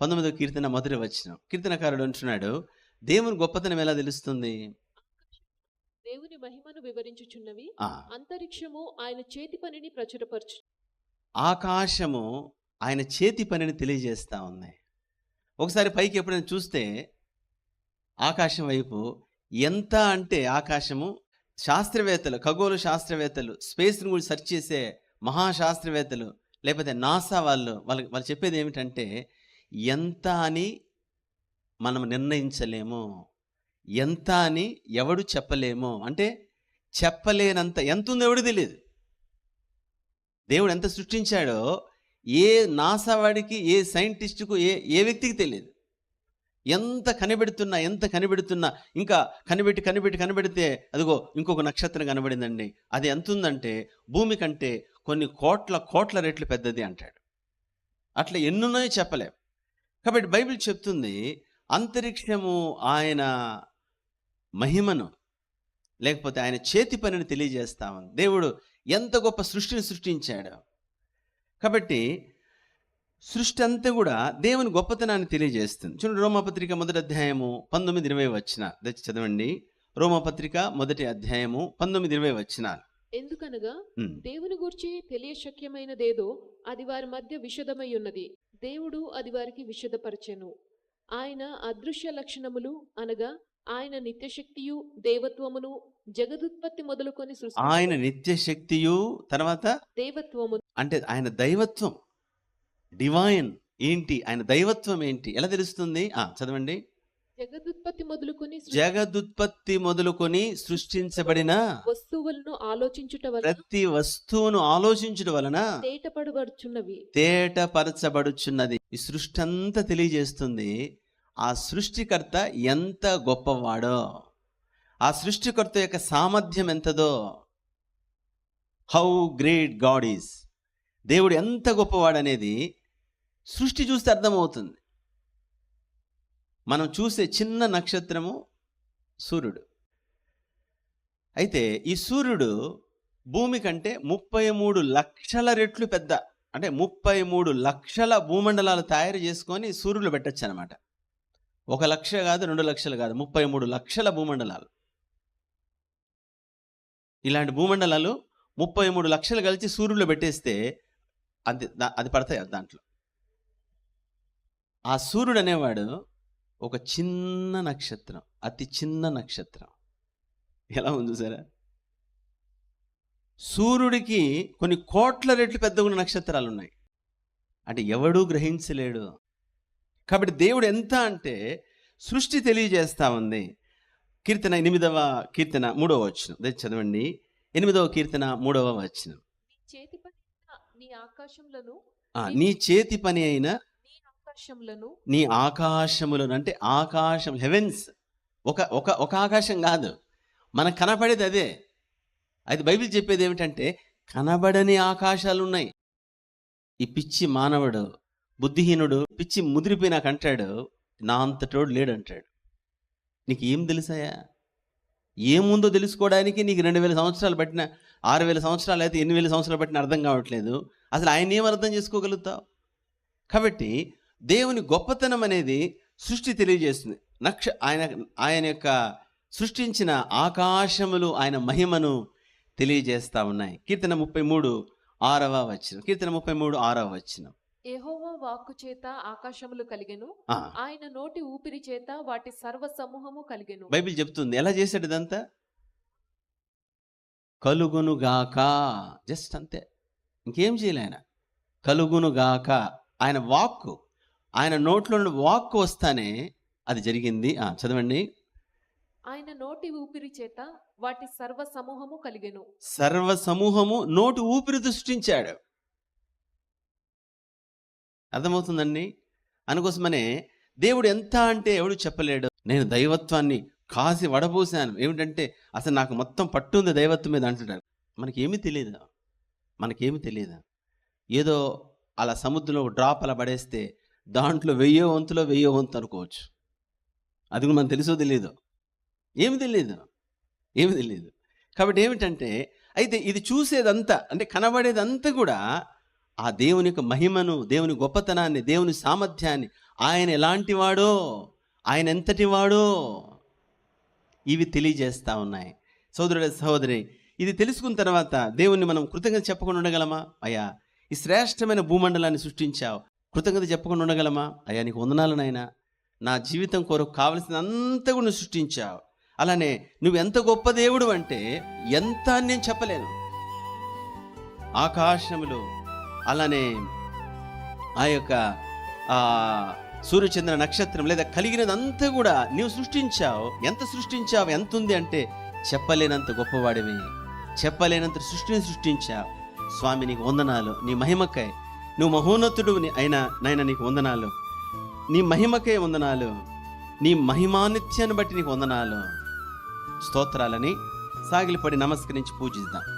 పంతొమ్మిదో కీర్తన మొదటి వచ్చిన కీర్తనకారుడు అంటున్నాడు దేవుని గొప్పతనం ఎలా తెలుస్తుంది? దేవుని మహిమను వివరించుచున్నవి అంతరిక్షము ఆయన చేతి పనిని ప్రచురపరచు ఆకాశము ఆయన చేతి పనిని తెలియజేస్తా ఉంది. ఒకసారి పైకి ఎప్పుడైనా చూస్తే ఆకాశం వైపు ఎంత అంటే ఆకాశము శాస్త్రవేత్తలు ఖగోళ శాస్త్రవేత్తలు స్పేస్ని గురించి సెర్చ్ చేసే మహాశాస్త్రవేత్తలు లేకపోతే నాసా వాళ్ళు వాళ్ళకి వాళ్ళు చెప్పేది ఏమిటంటే ఎంత అని మనం నిర్ణయించలేము ఎంత అని ఎవడు చెప్పలేము అంటే చెప్పలేనంత ఎంత ఉందో ఎవడు తెలియదు దేవుడు ఎంత సృష్టించాడో ఏ నాసావాడికి ఏ సైంటిస్టుకు ఏ ఏ వ్యక్తికి తెలియదు ఎంత కనిపెడుతున్నా ఎంత కనిపెడుతున్నా ఇంకా కనిపెట్టి కనిపెట్టి కనిపెడితే అదిగో ఇంకొక నక్షత్రం కనబడిందండి. అది ఎంత ఉందంటే భూమి కంటే కొన్ని కోట్ల కోట్ల రెట్లు పెద్దది అంటాడు. అట్లా ఎన్నున్నాయో చెప్పలేం. కాబట్టి బైబిల్ చెప్తుంది అంతరిక్షము ఆయన మహిమను లేకపోతే ఆయన చేతి పనిని తెలియజేస్తా ఉంది దేవుడు ఎంత గొప్ప సృష్టిని సృష్టించాడు. కాబట్టి సృష్టి అంతా కూడా దేవుని గొప్పతనాన్ని తెలియజేస్తుంది. చూడండి రోమాపత్రిక మొదటి అధ్యాయము పంతొమ్మిది ఇరవై వచ్చిన చదవండి. రోమాపత్రిక మొదటి అధ్యాయము పంతొమ్మిది ఇరవై వచ్చిన. ఎందుకనగా దేవుని గూర్చి తెలియశక్యమైనదేదో అది వారి మధ్య విషదమై ఉన్నది. దేవుడు అది వారికి విషదపరచెను ఆయన అదృశ్య లక్షణములు అనగా ఆయన నిత్యశక్తియు దేవత్వమును జగదుత్పత్తి మొదలుకొని సృష్టి ఆయన నిత్య శక్తియు తర్వాత దేవత్వము అంటే ఆయన దైవత్వం డివైన్ ఏంటి ఆయన దైవత్వం ఏంటి ఎలా తెలుస్తుంది? ఆ చదవండి. జగదుత్పత్తి మొదలుకొని జగదుత్పత్తి మొదలుకొని సృష్టించబడిన వస్తువులను ఆలోచించుట వలన ప్రతి వస్తువును ఆలోచించడం వలన తేటపడబడుచున్నవి. తేటపరచబడుచున్నది. ఈ సృష్టి అంతా తెలియజేస్తుంది ఆ సృష్టికర్త ఎంత గొప్పవాడో. ఆ సృష్టికర్త యొక్క సామర్థ్యం ఎంతదో. హౌ గ్రేట్ గాడ్ ఈస్ దేవుడు ఎంత గొప్పవాడనేది సృష్టి చూస్తే అర్థమవుతుంది. మనం చూసే చిన్న నక్షత్రము సూర్యుడు. అయితే ఈ సూర్యుడు భూమి కంటే ముప్పై మూడు లక్షల రెట్లు పెద్ద అంటే ముప్పై మూడు లక్షల భూమండలాలు తయారు చేసుకొని సూర్యులు పెట్టచ్చు అనమాట ఒక లక్ష కాదు రెండు లక్షలు కాదు ముప్పై మూడు లక్షల భూమండలాలు. ఇలాంటి భూమండలాలు ముప్పై మూడు లక్షలు కలిసి సూర్యులు పెట్టేస్తే అది దా- అది పడతాయి దాంట్లో. ఆ సూర్యుడు అనేవాడు ఒక చిన్న నక్షత్రం అతి చిన్న నక్షత్రం. ఎలా ఉంది సరే సూర్యుడికి కొన్ని కోట్ల రెట్లు పెద్దగా ఉన్న నక్షత్రాలు ఉన్నాయి అంటే ఎవడూ గ్రహించలేడు. కాబట్టి దేవుడు ఎంత అంటే సృష్టి తెలియజేస్తా ఉంది. కీర్తన ఎనిమిదవ కీర్తన మూడవ వచనం. దయచేసి చదవండి. ఎనిమిదవ కీర్తన మూడవ వచనం. నీ చేతి పని నీ నీ చేతి పని అయిన ఆకాశములను నీ ఆకాశములను అంటే ఆకాశం హెవెన్స్ ఒక ఒక ఒక ఆకాశం కాదు. మనకు కనపడేది అదే. అది బైబిల్ చెప్పేది ఏమిటంటే కనబడని ఆకాశాలు ఉన్నాయి ఈ పిచ్చి మానవుడు బుద్ధిహీనుడు పిచ్చి ముదిరిపోయినాక అంటాడు నా అంతటోడు లేడు అంటాడు నీకు ఏం తెలుసాయా? ఏముందో తెలుసుకోవడానికి నీకు రెండు వేల సంవత్సరాలు పట్టిన ఆరు వేల సంవత్సరాలు అయితే ఎన్ని వేల సంవత్సరాలు పట్టిన అర్థం కావట్లేదు. అసలు ఆయన ఏం అర్థం చేసుకోగలుగుతావు? కాబట్టి దేవుని గొప్పతనం అనేది సృష్టి తెలియజేస్తుంది. నక్ష ఆయన ఆయన యొక్క సృష్టించిన ఆకాశములు ఆయన మహిమను తెలియజేస్తా ఉన్నాయి. కీర్తన ముప్పై మూడు ఆరవ వచ్చిన కీర్తన ముప్పై మూడు ఆరవ వచ్చిన యెహోవా వాక్కు చేత ఆకాశములు కలిగెను. ఆయన నోటి ఊపిరి చేత వాటి సర్వ సమూహము కలిగెను. బైబిల్ చెప్తుంది. ఎలా చేశాడు ఇదంతా? కలుగునుగాక. జస్ట్ అంతే. ఇంకేం చేయలే ఆయన కలుగునుగాక. ఆయన వాక్కు ఆయన నోట్లో నుండి వాక్కు వస్తానే అది జరిగింది. చదవండి. ఆయన నోటి ఊపిరి చేత వాటి సర్వ సమూహము కలిగెను. సర్వ సమూహము నోటి ఊపిరి సృష్టించాడు. అర్థమవుతుందండి? అందుకోసమనే దేవుడు ఎంత అంటే ఎవడు చెప్పలేడు. నేను దైవత్వాన్ని కాసి వడపోసాను. ఏమిటంటే అసలు నాకు మొత్తం పట్టుంది దైవత్వం మీద అంటున్నాడు. మనకేమీ తెలియదు మనకేమీ తెలియదు ఏదో అలా సముద్రంలో డ్రాప్ అలా పడేస్తే దాంట్లో వెయ్యో వంతులో వెయ్యో వంతు అనుకోవచ్చు. అది కూడా మనకు తెలుసో తెలియదు ఏమి తెలియదు ఏమి తెలియదు కాబట్టి ఏమిటంటే అయితే ఇది చూసేదంతా అంటే కనబడేదంతా కూడా ఆ దేవుని యొక్క మహిమను దేవుని గొప్పతనాన్ని దేవుని సామర్థ్యాన్ని ఆయన ఎలాంటి వాడో ఆయన ఎంతటి వాడో ఇవి తెలియజేస్తా ఉన్నాయి. సోదరుడు సహోదరి ఇది తెలుసుకున్న తర్వాత దేవుణ్ణి మనం కృతజ్ఞత చెప్పకుండా ఉండగలమా? అయ్యా ఈ శ్రేష్టమైన భూమండలాన్ని సృష్టించావు. కృతజ్ఞత చెప్పకుండా ఉండగలమా? అయ్యా నీకు వందనాలు నా జీవితం కొరకు కావలసిన అంతా కూడా నువ్వు సృష్టించావు. అలానే నువ్వు ఎంత గొప్ప దేవుడు అంటే ఎంత అని నేను చెప్పలేను. ఆకాశములు అలానే ఆ యొక్క సూర్యచంద్ర నక్షత్రం లేదా కలిగినదంతా కూడా నీవు సృష్టించావు. ఎంత సృష్టించావు ఎంత ఉంది అంటే చెప్పలేనంత గొప్పవాడివి. చెప్పలేనంత సృష్టిని సృష్టించావు. స్వామి నీకు వందనాలు. నీ మహిమకై నువ్వు మహోన్నతుడు అయినా నాయన నీకు వందనాలు. నీ మహిమకే వందనాలు. నీ మహిమానిత్యాన్ని బట్టి నీకు వందనాలు. స్తోత్రాలని సాగిలిపడి నమస్కరించి పూజిద్దాం.